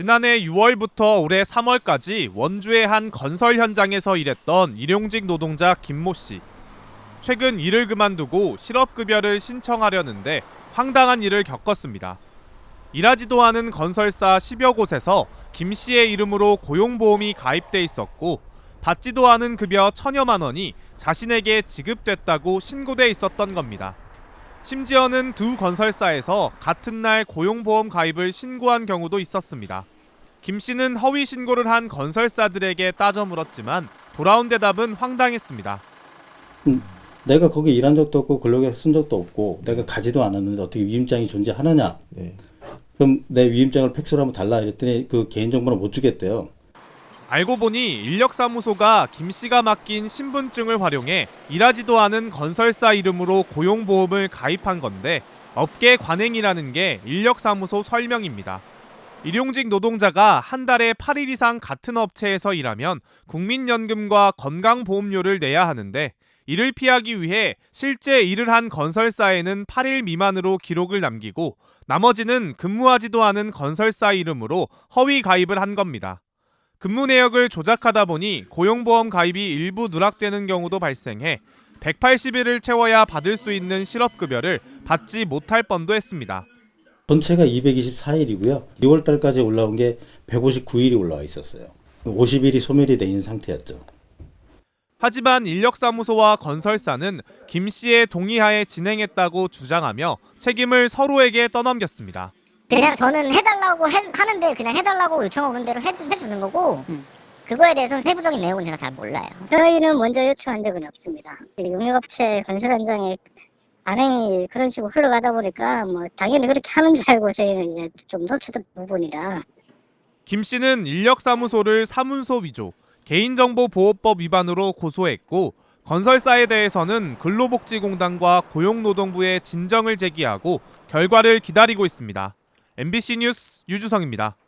지난해 6월부터 올해 3월까지 원주의 한 건설 현장에서 일했던 일용직 노동자 김모 씨. 최근 일을 그만두고 실업급여를 신청하려는데 황당한 일을 겪었습니다. 일하지도 않은 건설사 10여 곳에서 김 씨의 이름으로 고용보험이 가입돼 있었고 받지도 않은 급여 천여만 원이 자신에게 지급됐다고 신고돼 있었던 겁니다. 심지어는 두 건설사에서 같은 날 고용보험 가입을 신고한 경우도 있었습니다. 김 씨는 허위 신고를 한 건설사들에게 따져 물었지만 돌아온 대답은 황당했습니다. 내가 거기 일한 적도 없고 근로계약 쓴 적도 없고 내가 가지도 않았는데 어떻게 위임장이 존재하느냐? 네. 그럼 내 위임장을 팩스로 한번 달라 이랬더니 그 개인정보는 못 주겠대요. 알고 보니 인력사무소가 김 씨가 맡긴 신분증을 활용해 일하지도 않은 건설사 이름으로 고용보험을 가입한 건데 업계 관행이라는 게 인력사무소 설명입니다. 일용직 노동자가 한 달에 8일 이상 같은 업체에서 일하면 국민연금과 건강보험료를 내야 하는데 이를 피하기 위해 실제 일을 한 건설사에는 8일 미만으로 기록을 남기고 나머지는 근무하지도 않은 건설사 이름으로 허위 가입을 한 겁니다. 근무 내역을 조작하다 보니 고용보험 가입이 일부 누락되는 경우도 발생해 180일을 채워야 받을 수 있는 실업급여를 받지 못할 뻔도 했습니다. 전체가 224일이고요. 6월 달까지 올라온 게 159일이 올라와 있었어요. 50일이 소멸이 돼 있는 상태였죠. 하지만 인력사무소와 건설사는 김 씨의 동의하에 진행했다고 주장하며 책임을 서로에게 떠넘겼습니다. 그냥 저는 해달라고 해- 하는데 그냥 해달라고 요청하는 대로 해, 해주는 거고 그거에 대해서는 세부적인 내용은 제가 잘 몰라요. 저희는 먼저 요청한 적은 없습니다. 용역업체 건설 현장에 안행이 그런 식으로 흘러가다 보니까 뭐 당연히 그렇게 하는 줄 알고 저희는 이제 좀 놓쳤던 부분이라 김 씨는 인력사무소를 사문서 위조, 개인정보보호법 위반으로 고소했고 건설사에 대해서는 근로복지공단과 고용노동부에 진정을 제기하고 결과를 기다리고 있습니다. MBC 뉴스 유주성입니다.